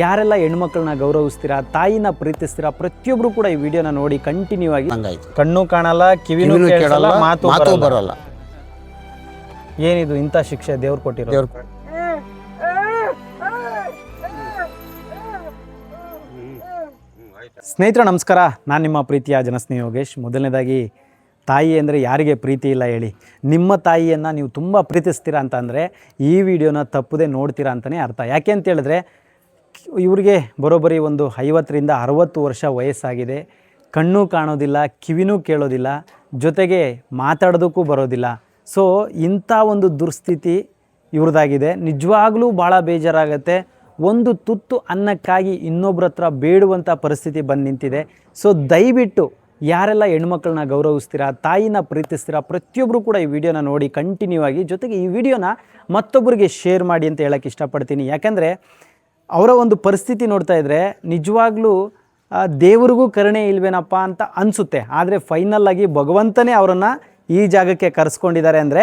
ಯಾರೆಲ್ಲ ಹೆಣ್ಮಕ್ಳನ್ನ ಗೌರವಿಸ್ತೀರಾ ತಾಯಿನ ಪ್ರೀತಿಸ್ತೀರಾ ಪ್ರತಿಯೊಬ್ರು ಕೂಡ ಈ ವಿಡಿಯೋನ ನೋಡಿ ಕಂಟಿನ್ಯೂ ಆಗಿ ಹಂಗಾಯ್ತು. ಕಣ್ಣು ಕಾಣಲ್ಲ ಕಿವಿನೂ ಕಿವಿನೂ ಕೇಳಲ್ಲ ಕೇಳಲ್ಲ ಮಾತು ಮಾತು ಬರಲ್ಲ. ಬರಲ್ಲ. ಏನಿದು ಇಂಥ ಶಿಕ್ಷೆ ದೇವ್ರು ಕೊಟ್ಟಿರೋ ದೇವ್ರ ಸ್ನೇಹಿತರೆ ನಮಸ್ಕಾರ. ನಾನು ನಿಮ್ಮ ಪ್ರೀತಿಯ ಜನಸ್ನೇಹಿ ಯೋಗೇಶ್. ಮೊದಲನೇದಾಗಿ ತಾಯಿ ಅಂದರೆ ಯಾರಿಗೆ ಪ್ರೀತಿ ಇಲ್ಲ ಹೇಳಿ. ನಿಮ್ಮ ತಾಯಿಯನ್ನು ನೀವು ತುಂಬ ಪ್ರೀತಿಸ್ತೀರಾ ಅಂತ ಅಂದರೆ ಈ ವಿಡಿಯೋನ ತಪ್ಪದೆ ನೋಡ್ತೀರಾ ಅಂತಲೇ ಅರ್ಥ. ಯಾಕೆ ಅಂತ ಹೇಳಿದ್ರೆ ಇವ್ರಿಗೆ ಬರೋಬ್ಬರಿ ಒಂದು ಐವತ್ತರಿಂದ ಅರವತ್ತು ವರ್ಷ ವಯಸ್ಸಾಗಿದೆ. ಕಣ್ಣು ಕಾಣೋದಿಲ್ಲ, ಕಿವಿನೂ ಕೇಳೋದಿಲ್ಲ, ಜೊತೆಗೆ ಮಾತಾಡೋದಕ್ಕೂ ಬರೋದಿಲ್ಲ. ಸೊ ಇಂಥ ಒಂದು ದುರ್ಸ್ಥಿತಿ ಇವ್ರದ್ದಾಗಿದೆ ನಿಜವಾಗ್ಲೂ ಭಾಳ ಬೇಜಾರಾಗತ್ತೆ. ಒಂದು ತುತ್ತು ಅನ್ನಕ್ಕಾಗಿ ಇನ್ನೊಬ್ರ ಹತ್ರ ಬೇಡುವಂಥ ಪರಿಸ್ಥಿತಿ ಬಂದು ನಿಂತಿದೆ. ಸೊ ದಯವಿಟ್ಟು ಯಾರೆಲ್ಲ ಹೆಣ್ಮಕ್ಳನ್ನ ಗೌರವಿಸ್ತೀರಾ, ತಾಯಿನ ಪ್ರೀತಿಸ್ತೀರಾ ಪ್ರತಿಯೊಬ್ಬರು ಕೂಡ ಈ ವಿಡಿಯೋನ ನೋಡಿ ಕಂಟಿನ್ಯೂ ಆಗಿ ಜೊತೆಗೆ ಈ ವಿಡಿಯೋನ ಮತ್ತೊಬ್ಬರಿಗೆ ಶೇರ್ ಮಾಡಿ ಅಂತ ಹೇಳೋಕ್ಕೆ ಇಷ್ಟಪಡ್ತೀನಿ. ಯಾಕಂದರೆ ಅವರ ಒಂದು ಪರಿಸ್ಥಿತಿ ನೋಡ್ತಾ ಇದ್ದರೆ ನಿಜವಾಗ್ಲೂ ದೇವರಿಗೂ ಕರುಣೆ ಇಲ್ವೇನಪ್ಪ ಅಂತ ಅನಿಸುತ್ತೆ. ಆದರೆ ಫೈನಲ್ ಆಗಿ ಭಗವಂತನೇ ಅವರನ್ನು ಈ ಜಾಗಕ್ಕೆ ಕರೆಸ್ಕೊಂಡಿದ್ದಾರೆ ಅಂದರೆ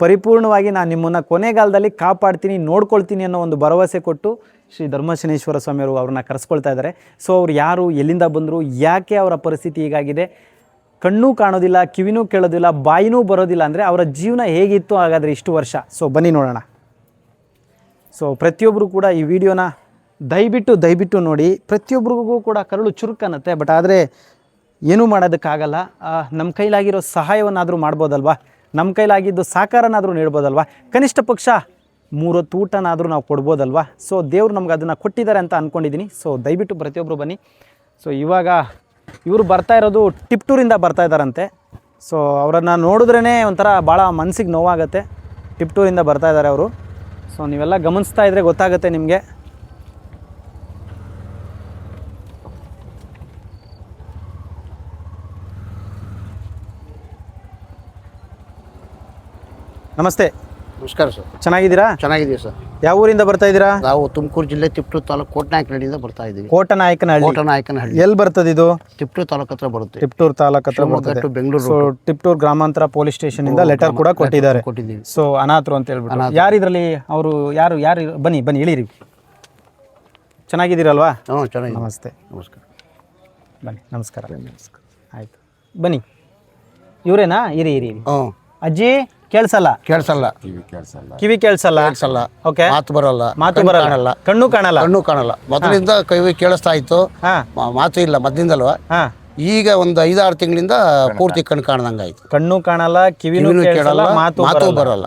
ಪರಿಪೂರ್ಣವಾಗಿ ನಾನು ನಿಮ್ಮನ್ನು ಕೊನೆಗಾಲದಲ್ಲಿ ಕಾಪಾಡ್ತೀನಿ, ನೋಡ್ಕೊಳ್ತೀನಿ ಅನ್ನೋ ಒಂದು ಭರವಸೆ ಕೊಟ್ಟು ಶ್ರೀ ಧರ್ಮಶನೇಶ್ವರ ಸ್ವಾಮಿಯವರು ಅವ್ರನ್ನ ಕರೆಸ್ಕೊಳ್ತಾ ಇದ್ದಾರೆ. ಸೊ ಅವ್ರು ಯಾರು, ಎಲ್ಲಿಂದ ಬಂದರು, ಯಾಕೆ ಅವರ ಪರಿಸ್ಥಿತಿ ಹೀಗಾಗಿದೆ, ಕಣ್ಣೂ ಕಾಣೋದಿಲ್ಲ, ಕಿವಿನೂ ಕೇಳೋದಿಲ್ಲ, ಬಾಯಿನೂ ಬರೋದಿಲ್ಲ ಅಂದರೆ ಅವರ ಜೀವನ ಹೇಗಿತ್ತು ಹಾಗಾದರೆ ಇಷ್ಟು ವರ್ಷ? ಸೊ ಬನ್ನಿ ನೋಡೋಣ. ಸೊ ಪ್ರತಿಯೊಬ್ಬರು ಕೂಡ ಈ ವಿಡಿಯೋನ ದಯವಿಟ್ಟು ದಯವಿಟ್ಟು ನೋಡಿ. ಪ್ರತಿಯೊಬ್ಬರಿಗೂ ಕೂಡ ಕರಳು ಚುರುಕನ್ನತ್ತೆ ಬಟ್ ಆದರೆ ಏನೂ ಮಾಡೋದಕ್ಕಾಗಲ್ಲ. ನಮ್ಮ ಕೈಲಾಗಿರೋ ಸಹಾಯವನ್ನಾದರೂ ಮಾಡ್ಬೋದಲ್ವಾ? ನಮ್ಮ ಕೈಲಾಗಿದ್ದು ಸಹಕಾರನಾದರೂ ನೀಡ್ಬೋದಲ್ವಾ? ಕನಿಷ್ಠ ಪಕ್ಷ ಮೂರೊತ್ತು ಊಟನಾದರೂ ನಾವು ಕೊಡ್ಬೋದಲ್ವಾ? ಸೊ ದೇವ್ರು ನಮ್ಗೆ ಅದನ್ನು ಕೊಟ್ಟಿದ್ದಾರೆ ಅಂತ ಅಂದ್ಕೊಂಡಿದ್ದೀನಿ ಸೊ ದಯವಿಟ್ಟು ಪ್ರತಿಯೊಬ್ಬರು ಬನ್ನಿ. ಸೊ ಇವಾಗ ಇವರು ಬರ್ತಾ ಇರೋದು ಟಿಪ್ಟೂರಿಂದ ಬರ್ತಾ ಇದ್ದಾರಂತೆ. ಸೊ ಅವರನ್ನು ನೋಡಿದ್ರೇ ಒಂಥರ ಭಾಳ ಮನಸ್ಸಿಗೆ ನೋವಾಗುತ್ತೆ. ಟಿಪ್ಟೂರಿಂದ ಬರ್ತಾ ಇದ್ದಾರೆ ಅವರು. ಸೊ ನೀವೆಲ್ಲ ಗಮನಿಸ್ತಾ ಇದ್ರೆ ಗೊತ್ತಾಗುತ್ತೆ ನಿಮಗೆ. ನಮಸ್ತೆ. ನಮಸ್ಕಾರ ಸರ್. ಚೆನ್ನಾಗಿದ್ದೀರಾ? ಚೆನ್ನಾಗಿದ್ದೀವಿ ಸರ್. ಯಾವ ಊರಿಂದ ಬರ್ತಾ ಇದ್ದೀರಾ? ನಾವು ತುಮಕೂರು ಜಿಲ್ಲೆ ತಿಪ್ಟೂರು ತಾಲೂಕು ಕೋಟನಾಯಕನಹಳ್ಳಿಯಿಂದ ಬರ್ತಾ ಇದ್ದೀವಿ. ಕೋಟನಾಯಕನಹಳ್ಳಿ. ಕೋಟನಾಯಕನಹಳ್ಳಿ. ಎಲ್ಲಿ ಬರ್ತದೆ ಇದು? ತಿಪ್ಟೂರು ತಾಲೂಕು ಹತ್ರ ಬರುತ್ತೆ. ತಿಪ್ಟೂರು ತಾಲೂಕ್ ಹತ್ರ ಬರ್ತದೆ. ಬೆಂಗಳೂರು ಸೊ ಗ್ರಾಮಾಂತರ ಪೊಲೀಸ್ ಸ್ಟೇಷನ್ ಇಂದ ಲೆಟರ್ ಕೂಡ ಕೊಟ್ಟಿದ್ದಾರೆ. ಕೊಟ್ಟಿದ್ದೀವಿ. ಸೊ ಅನಾಥರು ಅಂತ ಹೇಳ್ಬಿಟ್ಟು. ಯಾರು ಇದರಲ್ಲಿ ಅವರು ಯಾರು ಯಾರು ಬನ್ನಿ ಬನ್ನಿ ಇಳಿರಿ. ಚೆನ್ನಾಗಿದ್ದೀರಲ್ವಾ? ಹ್ಞೂ ಚೆನ್ನಾಗಿ ನಮಸ್ತೆ. ನಮಸ್ಕಾರ. ಬನ್ನಿ ನಮಸ್ಕಾರ. ಆಯ್ತು. ಬನ್ನಿ. ಇವರೇನಾ? ಇರಿ ಇರಿ ಇರಿ. ಹ್ಞೂ. ಅಜ್ಜಿ? ಕೇಳಿಸಲ್ಲ? ಕೇಳಿಸಲ್ಲ. ಕಿವಿ ಕೇಳಿಸಲ್ಲ. ಕೇಳಿಸಲ್ಲ? ಓಕೆ ಮಾತು ಬರಲ್ಲ. ಮಾತು ಬರಲ್ಲ. ಕಾಣಲ್ಲ ಕಣ್ಣು ಕಾಣಲ್ಲ? ಕಣ್ಣು ಕಾಣಲ್ಲ. ಮೊದಲಿಂದ ಕೈ ಕೇಳಿಸ್ತಾ ಇತ್ತು. ಹಾ. ಮಾ- ಮಾತು ಇಲ್ಲ ಮೊದಲಿಂದಲ್ವ? ಹಾ. ಈಗ ಒಂದು ಐದಾರು ತಿಂಗಳಿಂದ ಪೂರ್ತಿ ಕಣ್ಣು ಕಾಣ್ದಂಗಾಯ್ತು ಕಣ್ಣು ಕಾಣಲ್ಲ ಕಿವಿನೂ ಕಿವಿನೂ ಕೇಳಲ್ಲ ಕೇಳಲ್ಲ ಮಾತು ಮಾತು ಬರಲ್ಲ. ಬರಲ್ಲ.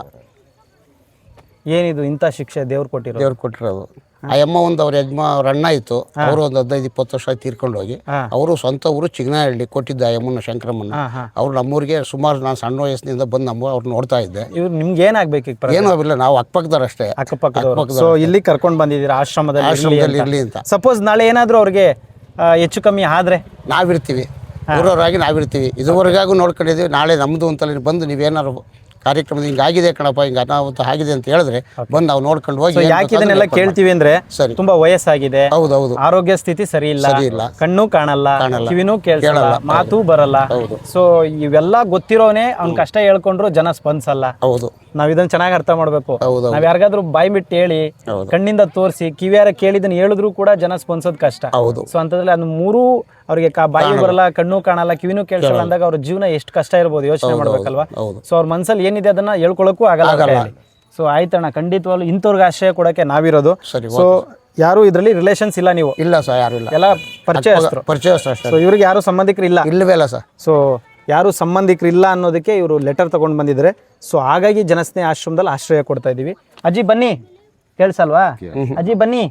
ಏನಿದು ಇಂಥ ಶಿಕ್ಷೆ ದೇವ್ರು ಕೊಟ್ಟಿರೋ ದೇವ್ರು ಕೊಟ್ಟಿರೋದು. ಆ ಅಮ್ಮ ಒಂದು ಅವ್ರ ಯಜ್ಮ ಅವ್ರ ಅಣ್ಣ ಇತ್ತು. ಅವರು ಒಂದು ಹದಿನೈದು ಇಪ್ಪತ್ತು ವರ್ಷ ತೀರ್ಕೊಂಡು ಹೋಗಿ. ಅವರು ಸ್ವಂತ ಊರು ಚಿಗನಹಳ್ಳಿ ಕೊಟ್ಟಿದ್ದ ಆ ಅಮ್ಮನ ಶಂಕರಮ್ಮನ ಅವ್ರು ನಮ್ಮೂರಿಗೆ ಸುಮಾರು ನಾನು ಸಣ್ಣ ವಯಸ್ಸಿನಿಂದ ಬಂದು ನಮ್ಮ ಅವ್ರು ನೋಡ್ತಾ ಇದ್ದೆ. ಇವ್ರು ನಿಮ್ಗೆ ಏನಾಗ್ಬೇಕು ಈಗ ಪ್ರ- ಏನೂ ಆಗಿಲ್ಲ ನಾವು ಅಕ್ಕಪಕ್ಕದವ್ರು. ಸೊ ಇಲ್ಲಿ ಕರ್ಕೊಂಡು ಬಂದಿದ್ದೀರಾ? ಆಶ್ರಮದಲ್ಲಿ ಆಶ್ರಮದಲ್ಲಿ ಇರಲಿ ಅಂತ. ಸಪೋಸ್ ನಾಳೆ ಏನಾದರೂ ಅವ್ರಿಗೆ ಹೆಚ್ಚು ಕಮ್ಮಿ ಆದ್ರೆ? ನಾವಿರ್ತೀವಿ. ಊರವರಾಗಿ ನಾವಿರ್ತೀವಿ. ಇದುವರೆಗಾಗೂ ನೋಡ್ಕೊಂಡಿದ್ದೀವಿ. ನಾಳೆ ನಮ್ಮದು ಅಂತಲೇ ಬಂದು ನೀವೇನಾರು ಕಾರ್ಯಕ್ರಮದ ಹಿಂಗಾಗಿದೆ ಕಣಪ್ಪ ಹಿಂಗೆ ಅನಾಹುತ ಆಗಿದೆ ಅಂತ ಹೇಳಿದ್ರೆ ಬಂದು ನಾವು ನೋಡ್ಕೊಂಡು ಹೋಗಿ ಏನ್ ಯಾಕೆ ಬೇಕಾದ್ರೂ ಇದನ್ನೆಲ್ಲ ನೋಡ್ಕೊಂಡು ಕೇಳ್ತೀವಿ ಅಂದ್ರೆ ಸರಿ. ತುಂಬಾ ವಯಸ್ಸಾಗಿದೆ. ಹೌದು ಹೌದು. ಆರೋಗ್ಯ ಸ್ಥಿತಿ ಸರಿ ಇಲ್ಲ. ಸರಿ ಇಲ್ಲ. ಕಣ್ಣು ಕಾಣಲ್ಲ. ಕಾಣಲ್ಲ. ಕಿವಿನೂ ಕೇಳಲ್ಲ. ಮಾತು ಬರಲ್ಲ. ಹೌದು. ಸೊ ಇವೆಲ್ಲ ಗೊತ್ತಿರೋನೆ ಅವ್ನ್ ಕಷ್ಟ ಹೇಳ್ಕೊಂಡ್ರು ಜನ ಸ್ಪಂದಿಸಲ್ಲ ಹೌದು. ನಾವ್ ಇದನ್ನ ಚೆನ್ನಾಗಿ ಅರ್ಥ ಮಾಡ್ಬೇಕು. ಹೌದು ನಾವ್ ಯಾರಿಗಾದ್ರೂ ಬಾಯಿ ಬಿಟ್ಟು ಹೇಳಿ ಹೌದು. ಕಣ್ಣಿಂದ ತೋರಿಸಿ ಕಿವಿಯಾರ ಕೇಳಿದನ್ನ ಹೇಳಿದ್ರು ಕೂಡ ಜನ ಸ್ಪಂದಿಸೋದ್ ಕಷ್ಟ. ಹೌದು. ಸೊ ಅಂತದ್ರಲ್ಲಿ ಅದ್ ಮೂರು ಅವ್ರಿಗೆ ಕಾ- ಬಾಯಿ ಬರಲ್ಲ ಕಣ್ಣು ಕಾಣಲ್ಲ ಕಿವಿನೂ ಕೇಳಿಸಲ್ಲ ಅಂದಾಗ ಅವ್ರ ಜೀವನ ಎಷ್ಟು ಕಷ್ಟ ಇರ್ಬೋದು ಯೋಚನೆ ಮಾಡ್ಬೇಕಲ್ವಾ? ಸೊ ಅವ್ರ ಮನ್ಸಲ್ಲಿ ಏನಿದೆ ಅದನ್ನ ಹೇಳ್ಕೊಳಕ್ಕೂ ಆಗಲ್ಲ. ಸೊ ಆಯ್ತಣ್ಣ ಖಂಡಿತವಾಗ್ಲು ಇಂಥವ್ರಿಗೆ ಆಶ್ರಯ ಕೊಡಕ್ಕೆ ನಾವಿರೋದು. ಸೊ ಯಾರು ಇದರಲ್ಲಿ ರಿಲೇಷನ್ಸ್ ಇಲ್ಲ ನೀವು. ಇಲ್ಲ ಸರ್ ಯಾರು ಇಲ್ಲ. ಎಲ್ಲ ಪರಿಚಯ ಪರಿಚಯ ಸೊ ಇವ್ರಿಗೆ ಯಾರು ಸಂಬಂಧಿಕರು ಇಲ್ಲ. ಇಲ್ಲವೇ ಇಲ್ಲ ಸರ್. ಸೊ ಯಾರು ಸಂಬಂಧಿಕರು ಇಲ್ಲ ಅನ್ನೋದಕ್ಕೆ ಇವರು ಲೆಟರ್ ತಗೊಂಡು ಬಂದಿದ್ರೆ ಸೊ ಹಾಗಾಗಿ ಜನಸ್ನೇಹ ಆಶ್ರಮದಲ್ಲಿ ಆಶ್ರಯ ಕೊಡ್ತಾ ಇದ್ದೀವಿ. ಅಜ್ಜಿ ಬನ್ನಿ ಕೇಳಿಸಲ್ವಾ? ಅಜ್ಜಿ ಬನ್ನಿ.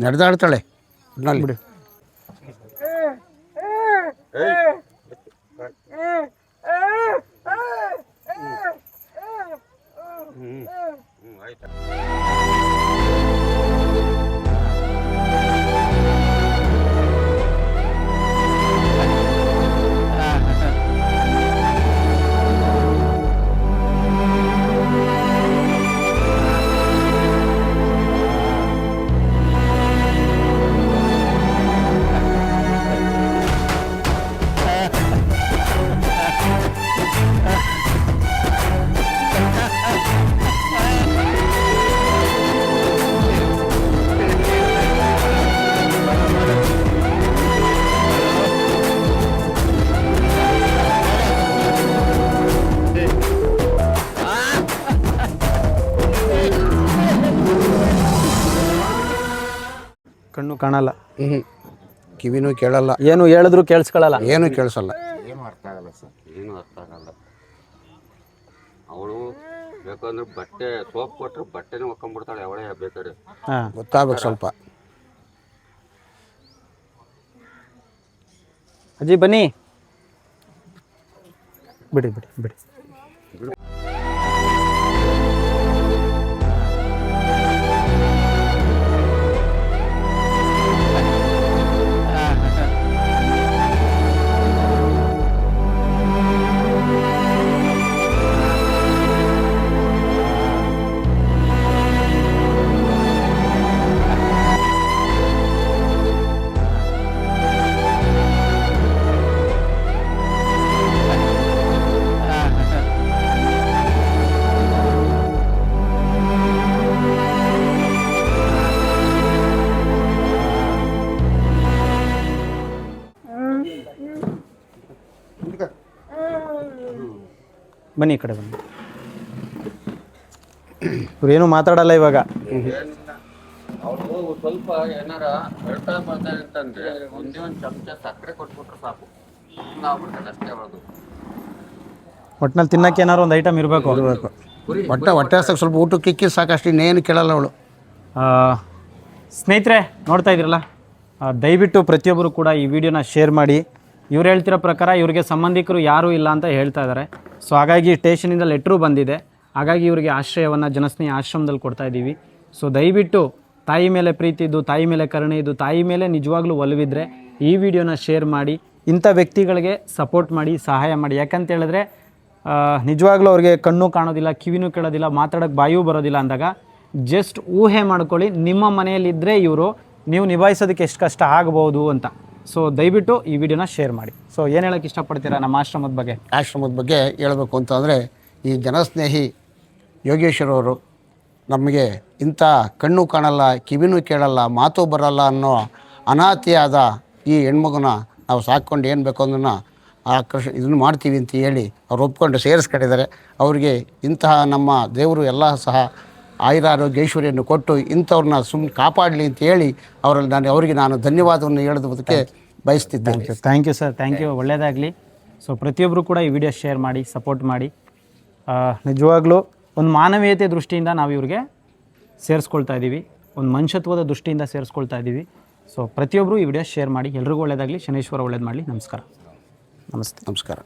ನಡೆದಾಡ್ತಾಳೆ. ನಲ್ಲಿ ಕಾಣಲ್ಲ. ಹ್ಞೂ ಕಿವಿನೂ ಕೇಳಲ್ಲ. ಏನು ಹೇಳಿದ್ರು ಕೇಳಿಸ್ಕೊಳ್ಳಲ್ಲ ಏನೂ ಕೇಳಿಸಲ್ಲ. ಏನು ಅರ್ಥ ಆಗಲ್ಲ ಸರ್. ಏನು ಅರ್ಥ ಆಗಲ್ಲ. ಅವಳು ಬೇಕಂದ್ರೆ ಬಟ್ಟೆ ಸೋಪ್ ಕೊಟ್ಟರು ಬಟ್ಟೆನೇ ಒಕ್ಕೊಂಡ್ಬಿಡ್ತಾಳೆ ಅವಳೇ ಬೇಕಾದ್ರೆ. ಹಾಂ. ಗೊತ್ತಾಗ್ಬೇಕು ಸ್ವಲ್ಪ. ಅಜ್ಜಿ ಬನ್ನಿ. ಬಿಡಿ ಬಿಡಿ ಬಿಡಿ ಬನ್ನಿ ಈ ಕಡೆ ಬನ್ನಿ. ಇವ್ರೇನು ಮಾತಾಡಲ್ಲ ಇವಾಗ. ಸ್ವಲ್ಪ ಏನಾರ ಹೇಳ್ತಾ ಬರ್ತಾರೆ ಅಂತಂದ್ರೆ ಒಂದೇ ಒಂದು ಚಮಚ ಸಕ್ಕರೆ ಕೊಟ್ಬಿಟ್ರೆ ಸಾಕು. ಅಷ್ಟೇ ಒಟ್ನಲ್ಲಿ ತಿನ್ನಕ್ಕೆ ಏನಾರು ಒಂದು ಐಟಮ್ ಇರಬೇಕು. ಹೊಟ್ಟೆ ಹೊಟ್ಟೆ ಹಸ್ದಾಗ ಸ್ವಲ್ಪ ಊಟಕ್ಕೆ ಇಕ್ಕಿ ಸಾಕಷ್ಟು ಇನ್ನೇನು ಕೇಳಲ್ಲ ಅವಳು. ಸ್ನೇಹಿತರೆ ನೋಡ್ತಾ ಇದ್ರಲ್ಲ ಆ, ದಯವಿಟ್ಟು ಪ್ರತಿಯೊಬ್ಬರು ಕೂಡ ಈ ವಿಡಿಯೋನ ಶೇರ್ ಮಾಡಿ. ಇವ್ರು ಹೇಳ್ತಿರೋ ಪ್ರಕಾರ ಇವ್ರಿಗೆ ಸಂಬಂಧಿಕರು ಯಾರೂ ಇಲ್ಲ ಅಂತ ಹೇಳ್ತಾ ಇದ್ದಾರೆ. ಸೊ ಹಾಗಾಗಿ ಸ್ಟೇಷನಿಂದ ಲೆಟ್ರು ಬಂದಿದೆ. ಹಾಗಾಗಿ ಇವರಿಗೆ ಆಶ್ರಯವನ್ನು ಜನಸ್ನೇಹಿ ಆಶ್ರಮದಲ್ಲಿ ಕೊಡ್ತಾ ಇದ್ದೀವಿ. ಸೊ ದಯವಿಟ್ಟು ತಾಯಿ ಮೇಲೆ ಪ್ರೀತಿ ಇದ್ದು, ತಾಯಿ ಮೇಲೆ ಕರುಣೆ ಇದ್ದು, ತಾಯಿ ಮೇಲೆ ನಿಜವಾಗ್ಲೂ ಒಲವಿದ್ರೆ ಈ ವಿಡಿಯೋನ ಶೇರ್ ಮಾಡಿ, ಇಂಥ ವ್ಯಕ್ತಿಗಳಿಗೆ ಸಪೋರ್ಟ್ ಮಾಡಿ, ಸಹಾಯ ಮಾಡಿ. ಯಾಕಂತ ಹೇಳಿದ್ರೆ ನಿಜವಾಗ್ಲೂ ಅವ್ರಿಗೆ ಕಣ್ಣು ಕಾಣೋದಿಲ್ಲ, ಕಿವಿನೂ ಕೇಳೋದಿಲ್ಲ ಮಾತಾಡೋಕ್ಕೆ ಬಾಯೂ ಬರೋದಿಲ್ಲ ಅಂದಾಗ ಜಸ್ಟ್ ಊಹೆ ಮಾಡ್ಕೊಳ್ಳಿ. ನಿಮ್ಮ ಮನೆಯಲ್ಲಿದ್ದರೆ ಇವರು, ನೀವು ನಿಭಾಯಿಸೋದಕ್ಕೆ ಎಷ್ಟು ಕಷ್ಟ ಆಗ್ಬೋದು ಅಂತ. ಸೊ ದಯವಿಟ್ಟು ಈ ವಿಡಿಯೋನ ಶೇರ್ ಮಾಡಿ. ಸೊ ಏನು ಹೇಳೋಕ್ಕೆ ಇಷ್ಟಪಡ್ತೀರಾ ನಮ್ಮ ಆಶ್ರಮದ ಬಗ್ಗೆ? ಆಶ್ರಮದ ಬಗ್ಗೆ ಹೇಳಬೇಕು ಅಂತಂದರೆ ಈ ಜನಸ್ನೇಹಿ ಯೋಗೇಶ್ವರವರು ನಮಗೆ ಇಂಥ ಕಣ್ಣು ಕಾಣಲ್ಲ, ಕಿವಿನೂ ಕೇಳಲ್ಲ, ಮಾತು ಬರಲ್ಲ ಅನ್ನೋ ಅನಾಥಿಯಾದ ಈ ಹೆಣ್ಮಗುನ ನಾವು ಸಾಕ್ಕೊಂಡು ಏನು ಬೇಕು ಅದನ್ನು ಆ ಕೃಷಿ ಇದನ್ನು ಮಾಡ್ತೀವಿ ಅಂತ ಹೇಳಿ ಅವ್ರು ಒಪ್ಕೊಂಡು ಸೇರಿಸ್ಕೊಂಡಿದ್ದಾರೆ. ಅವರಿಗೆ ಇಂತಹ ನಮ್ಮ ದೇವರು ಎಲ್ಲ ಸಹ ಆಯುರಾರೋಗ್ಯ ಐಶ್ವರ್ಯನ್ನು ಕೊಟ್ಟು ಇಂಥವ್ರನ್ನ ಸುಮ್ಮನೆ ಕಾಪಾಡಲಿ ಅಂತ ಹೇಳಿ ಅವರಲ್ಲಿ ನಾನು ಅವರಿಗೆ ನಾನು ಧನ್ಯವಾದವನ್ನು ಹೇಳೋದಕ್ಕೆ ಬಯಸ್ತಿದ್ದೇನೆ. Thank you sir thank you ಒಳ್ಳೆಯದಾಗಲಿ ಸೊ ಪ್ರತಿಯೊಬ್ಬರು ಕೂಡ ಈ ವಿಡಿಯೋ ಶೇರ್ ಮಾಡಿ ಸಪೋರ್ಟ್ ಮಾಡಿ. ನಿಜವಾಗ್ಲೂ ಒಂದು ಮಾನವೀಯತೆ ದೃಷ್ಟಿಯಿಂದ ನಾವು ಇವ್ರಿಗೆ ಸೇರಿಸ್ಕೊಳ್ತಾ ಇದ್ದೀವಿ ಒಂದು ಮನುಷ್ಯತ್ವದ ದೃಷ್ಟಿಯಿಂದ ಸೇರಿಸ್ಕೊಳ್ತಾ ಇದ್ದೀವಿ ಸೊ ಪ್ರತಿಯೊಬ್ಬರು ಈ ವಿಡಿಯೋ ಶೇರ್ ಮಾಡಿ. ಎಲ್ರಿಗೂ ಒಳ್ಳೆಯದಾಗಲಿ ಶನೇಶ್ವರ ಒಳ್ಳೇದು ಮಾಡಲಿ. ನಮಸ್ಕಾರ. ನಮಸ್ತೆ. ನಮಸ್ಕಾರ.